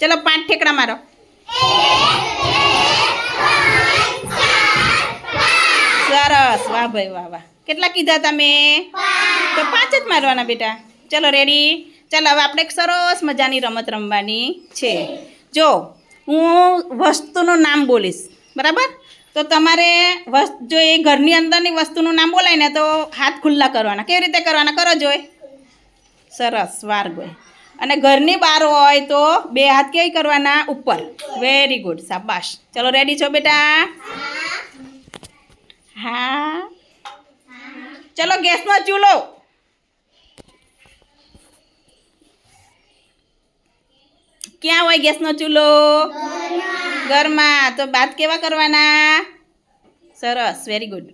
ચલો પાંચ ઠેકડા મારો. સરસ. વાહ ભાઈ, વાહ વાહ. કેટલા કીધા તમે? તો પાંચ જ મારવાના બેટા. ચલો રેડી ચાલો, હવે આપણે એક સરસ મજાની રમત રમવાની છે. જો, હું વસ્તુનું નામ બોલીશ. બરાબર? તો તમારે વસ્તુ જો એ ઘરની અંદરની વસ્તુનું નામ બોલાય ને તો હાથ ખુલ્લા કરવાના. કેવી રીતે કરવાના? કરો જોઈ. સરસ વાર ગોય અને ઘરની બહાર હોય તો બે હાથ ક્યાંય કરવાના? ઉપર. વેરી ગુડ શાબાશ. ચલો રેડી છો બેટા? હા. ચલો ગેસનો ચૂલો. ક્યાં હોય ગેસનો ચૂલો? ઘરમાં. તો બાત કેવા કરવાના? સરસ. વેરી ગુડ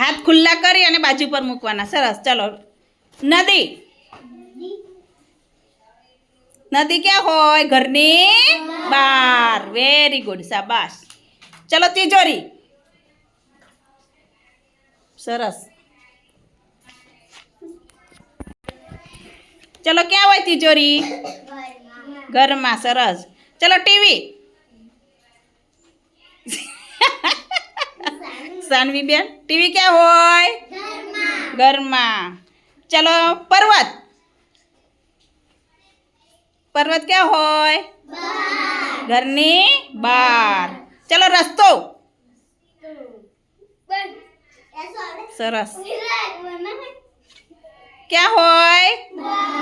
હાથ ખુલ્લા કરી અને બાજુ પર મૂકવાના. સરસ. ચલો. નદી. નદી ક્યાં હોય? ઘરની બહાર. વેરી ગુડ શાબાશ. ચલો તિજોરી. સરસ. ચલો ક્યાં હોય તિજોરી? ઘરમાં. સરસ. ચલો ટીવી સાનવી બેન ટીવી ક્યાં હોય? ઘરમાં. ચલો પર્વત. પર્વત ક્યાં હોય? ઘરની બહાર. ચલો, રસ્તો. સરસ. ક્યાં હોય?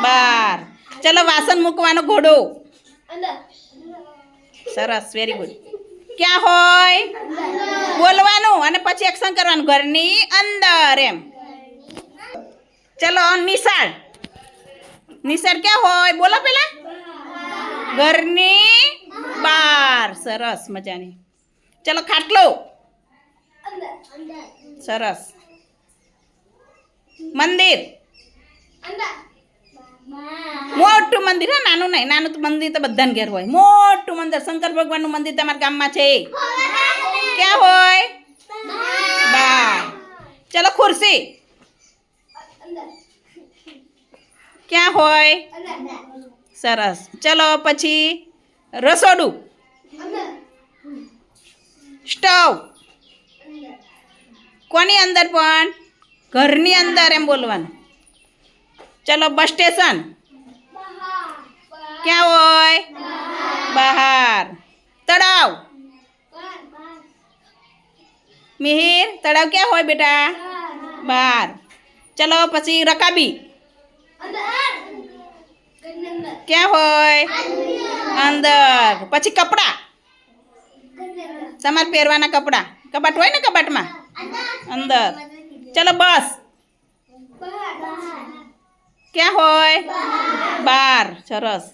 બહાર. ચલો, વાસણ મૂકવાનો ઘોડો. સરસ વેરી ગુડ ક્યાં હોય? બોલવાનું અને પછી એક્શન કરવાનું. ઘરની અંદર એમ. ચલો, નિશાળ. નિશાળ ક્યાં હોય? બોલો પેલા. ઘરની બહાર. સરસ મજાની. ચલો ખાટલો સરસ. મંદિર. મોટું મંદિર, હા, નાનું નહીં. નાનું તો મંદિર તો બધાને ઘેર હોય. મોટું મંદિર. શંકર ભગવાનનું મંદિર તમારા ગામમાં છે. ક્યાં હોય? બાર ચલો, ખુરશી. ક્યાં હોય? સરસ. ચલો પછી રસોડું. સ્ટવ. કોની અંદર પણ? ઘરની અંદર એમ બોલવાનું. ચલો બસ સ્ટેશન. ક્યાં હોય? બહાર. તળાવ. મિહિર, તળાવ ક્યાં હોય બેટા? બહાર. ચલો પછી રકાબી. ક્યાં હોય? અંદર. પછી કપડાં. તમારે પહેરવાના કપડાં. કબાટ હોય ને કબાટમાં? અંદર. ચલો બસ. ક્યાં હોય? બાર. સરસ.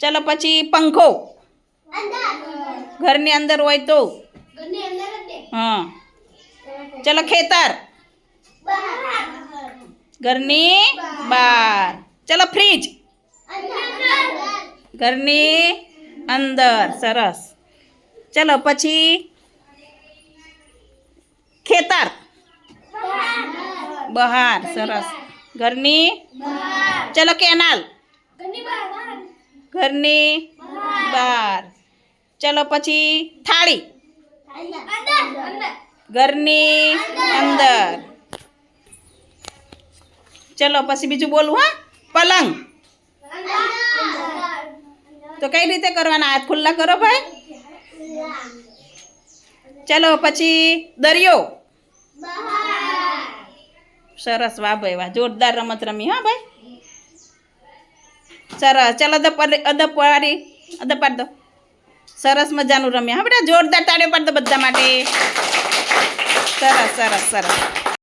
ચલો પછી પંખો. ઘરની અંદર હોય તો. હા. ચલો ખેતર. ઘરની બાર ચલો ફ્રીજ. ઘરની અંદર. સરસ. ચલો પછી ખેતર. બહાર. સરસ. ઘરની ચલો કેનાલ. ઘરની બહાર. ચલો પછી થાળી. ઘરની અંદર. ચલો પછી બીજું બોલું, હા? પલંગ. તો કઈ રીતે કરવાના? હાથ ખુલ્લા કરો ભાઈ. ચલો, પછી દરિયો. સરસ, વાહ ભાઈ, વાહ. જોરદાર રમત રમી, હા ભાઈ. સરસ. ચલો, અદબ અદપ વાળી અદબ પાડ દો. સરસ મજાનું રમ્યા, હા બેટા. જોરદાર તાળીઓ પાડ દો બધા માટે. સરસ સરસ સરસ.